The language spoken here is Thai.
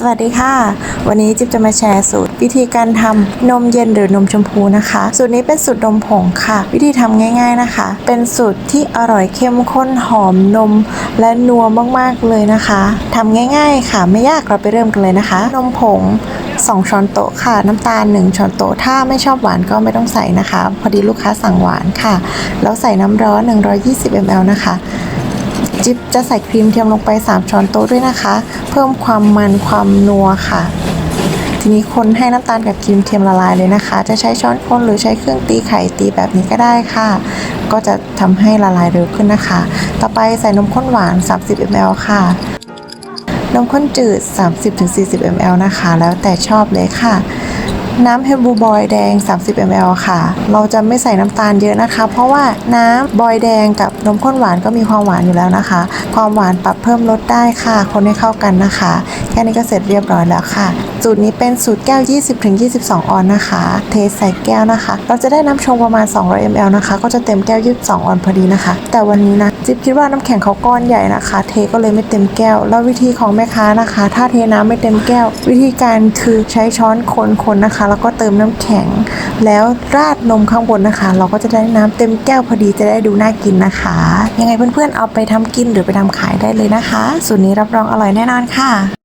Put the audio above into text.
สวัสดีค่ะ วันนี้จิ๊บจะมาแชร์สูตร วิธีการทำนมเย็นหรือนมชมพูนะคะ สูตรนี้เป็นสูตรนมผงค่ะ วิธีทำง่าย ๆนะคะ เป็นสูตรที่อร่อยเข้มข้นหอมนม และนัวมากๆเลยนะคะทำง่าย ๆ ค่ะ ไม่ยากเราไปเริ่มกันเลยนะคะ นมผง 2 ช้อนโต๊ะค่ะ น้ำตาล 1 ช้อนโต๊ะถ้าไม่ชอบหวานก็ไม่ต้องใส่นะคะ พอดีลูกค้าสั่งหวานค่ะ แล้วใส่น้ำร้อน 120 ml นะคะ จิ๊บจะใส่ครีมเทียมลงไป 3 ช้อนโต๊ะด้วยนะคะ เพิ่มความมันความนัวค่ะ ทีนี้คนให้น้ำตาลกับครีมเทียมละลายเลยนะคะ จะใช้ช้อนคนหรือใช้เครื่องตีไข่ตีแบบนี้ก็ได้ค่ะ ก็จะทำให้ละลายเร็วขึ้นนะคะ ต่อไปใส่นมข้นหวาน 30 ml ค่ะนมข้นจืด 30-40 ml นะคะ แล้วแต่ชอบเลยค่ะ น้ำเฮมบูบอยแดง 30 ml ค่ะ เราจะไม่ใส่น้ำตาลเยอะนะคะ เพราะว่าน้ำบอยแดงกับนมข้นหวานก็มีความหวานอยู่แล้วนะคะ ความหวานปรับเพิ่มลดได้ค่ะ คนให้เข้ากันนะคะ ค่นี้ก็เสร็จเรียบร้อยแล้วค่ะสูตรนี้เป็นสูตรแก้ว 20-22 ออนนะคะ เทใส่แก้วนะคะ เราจะได้น้ำชงประมาณ 200 ml นะคะ ก็จะเต็มแก้ว 22 ออนพอดีนะคะ แต่วันนี้นะจิ๊บคิดว่าน้ำแข็งเขาก้อนใหญ่นะคะ เทก็เลยไม่เต็มแก้ว แล้ววิธีของแม่ค้านะคะ ถ้าเทน้ำไม่เต็มแก้ว วิธีการคือใช้ช้อนคนๆนะคะ แล้วก็เติมน้ำแข็ง แล้วราดนมข้างบนนะคะ เราก็จะได้น้ำเต็มแก้วพอดีจะได้ดูน่ากินนะคะ ยังไงเพื่อนๆเอาไปทำกินหรือไปทำขายได้เลยนะคะ สูตรนี้รับรองอร่อยแน่นอนค่ะ